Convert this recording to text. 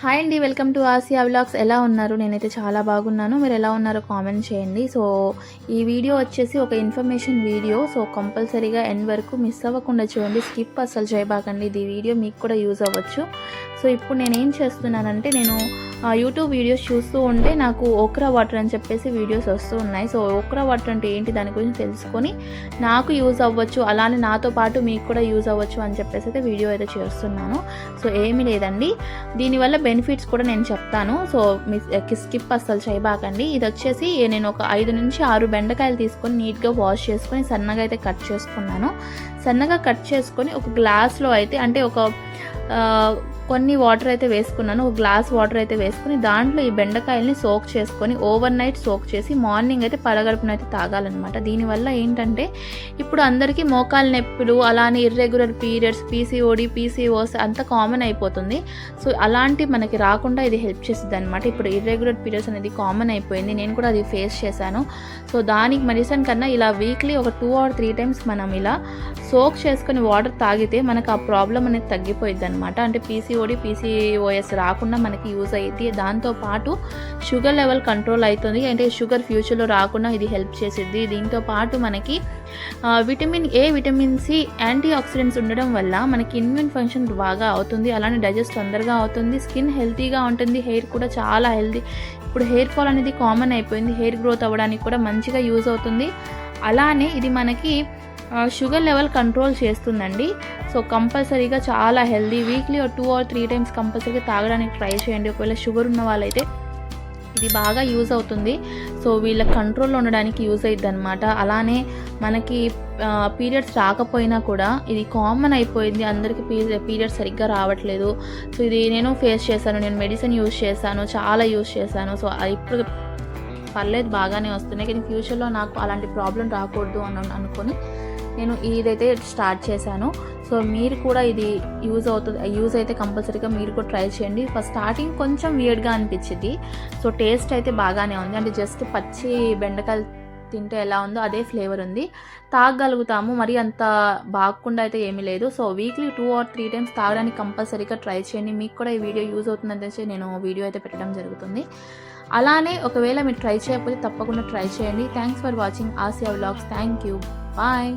Hi అండి welcome to Asia vlogs. ఎలా ఉన్నారు? నేనైతే చాలా బాగున్నాను. మీరు ఎలా ఉన్నారో కామెంట్ చేయండి. సో ఈ వీడియో వచ్చేసి ఒక ఇన్ఫర్మేషన్ వీడియో. సో కంపల్సరీగా ఎండ్ వరకు మిస్ అవ్వకుండా చూడండి. స్కిప్ అస్సలు చేయబాకండి. ఇది వీడియో మీకు కూడా యూజ్ అవ్వచ్చు. సో ఇప్పుడు నేను ఏం చేస్తున్నానంటే నేను యూట్యూబ్ వీడియోస్ చూస్తూ ఉంటే నాకు ఓక్రా వాటర్ అని చెప్పేసి వీడియోస్ వస్తూ ఉన్నాయి. సో ఓక్రా వాటర్ అంటే ఏంటి? దాని గురించి తెలుసుకొని నాకు యూజ్ అవ్వచ్చు అలానే నాతో పాటు మీకు కూడా యూజ్ అవ్వచ్చు అని చెప్పేసి అయితే వీడియో అయితే చేస్తున్నాను. సో ఏమీ లేదండి. దీనివల్ల బెనిఫిట్స్ కూడా నేను చెప్తాను. సో మీ స్కిప్ అస్సలు చేయబాకండి. ఇది వచ్చేసి నేను ఒక ఐదు నుంచి ఆరు బెండకాయలు తీసుకొని నీట్గా వాష్ చేసుకొని సన్నగా అయితే కట్ చేసుకున్నాను. సన్నగా కట్ చేసుకొని ఒక గ్లాస్లో అయితే అంటే ఒక కొన్ని వాటర్ అయితే వేసుకున్నాను ఒక గ్లాస్ వాటర్ అయితే వేసుకుని దాంట్లో ఈ బెండకాయల్ని సోక్ చేసుకొని ఓవర్ నైట్ సోక్ చేసి మార్నింగ్ అయితే పరగడుపున అయితే తాగాలన్నమాట. దీనివల్ల ఏంటంటే ఇప్పుడు అందరికీ మోకాలు నొప్పులు అలానే ఇర్రెగ్యులర్ పీరియడ్స్ పీసీఓడి పీసీఓస్ అంత కామన్ అయిపోతుంది. సో అలాంటి మనకి రాకుండా ఇది హెల్ప్ చేస్తుంది అనమాట ఇప్పుడు ఇర్రెగ్యులర్ పీరియడ్స్ అనేది కామన్ అయిపోయింది. నేను కూడా అది ఫేస్ చేశాను. సో దానికి మెడిసిన్ కన్నా ఇలా వీక్లీ ఒక టూ ఆర్ త్రీ టైమ్స్ మనం ఇలా సోక్ చేసుకొని వాటర్ తాగితే మనకు ఆ ప్రాబ్లం అనేది తగ్గిపోయింది అనమాట అంటే పీసీ పీసీఓడి పీసీఓఎస్ రాకుండా మనకి యూజ్ అయ్యింది. దాంతోపాటు షుగర్ లెవెల్ కంట్రోల్ అవుతుంది అంటే షుగర్ ఫ్యూచర్లో రాకుండా ఇది హెల్ప్ చేసిద్ది. దీంతో పాటు మనకి vitamin A vitamin C antioxidants ఉండడం వల్ల మనకి ఇమ్యూన్ ఫంక్షన్ బాగా అవుతుంది. అలానే డైజెస్ట్ తొందరగా అవుతుంది. స్కిన్ హెల్తీగా ఉంటుంది. హెయిర్ కూడా చాలా హెల్తీ ఇప్పుడు హెయిర్ ఫాల్ అనేది కామన్ అయిపోయింది. హెయిర్ గ్రోత్ అవ్వడానికి కూడా మంచిగా యూజ్ అవుతుంది. అలానే ఇది మనకి షుగర్ లెవెల్ కంట్రోల్ చేస్తుందండి. సో కంపల్సరీగా చాలా healthy weekly two or three times కంపల్సరీగా తాగడానికి ట్రై చేయండి. ఒకవేళ షుగర్ ఉన్న వాళ్ళైతే ఇది బాగా యూజ్ అవుతుంది. సో వీళ్ళ కంట్రోల్లో ఉండడానికి యూజ్ అయ్యిద్ది అనమాట అలానే మనకి పీరియడ్స్ రాకపోయినా కూడా ఇది కామన్ అయిపోయింది. అందరికీ పీరియడ్స్ సరిగ్గా రావట్లేదు. సో ఇది నేను ఫేస్ చేశాను నేను మెడిసిన్ యూజ్ చేశాను చాలా యూజ్ చేశాను. సో అది ఇప్పుడు పర్లేదు బాగానే వస్తున్నాయి. కానీ ఫ్యూచర్లో నాకు అలాంటి ప్రాబ్లం రాకూడదు అని అనుకొని నేను ఇదైతే స్టార్ట్ చేశాను. సో మీరు కూడా ఇది యూజ్ అవుతుంది యూజ్ అయితే కంపల్సరీగా మీరు కూడా ట్రై చేయండి. ఫస్ట్ స్టార్టింగ్ కొంచెం వియర్డ్గా అనిపించింది. సో టేస్ట్ అయితే బాగానే ఉంది. అంటే జస్ట్ పచ్చి బెండకాయలు తింటే ఎలా ఉందో అదే ఫ్లేవర్ ఉంది. తాగగలుగుతాము మరి అంత బాగకుండా అయితే ఏమీ లేదు. So weekly two or three times తాగడానికి కంపల్సరీగా ట్రై చేయండి. మీకు కూడా ఈ వీడియో యూజ్ అవుతుందని నేను వీడియో అయితే పెట్టడం జరుగుతుంది. అలానే ఒకవేళ మీరు ట్రై చేయకపోతే తప్పకుండా ట్రై చేయండి. Thanks for watching Asia vlogs thank you bye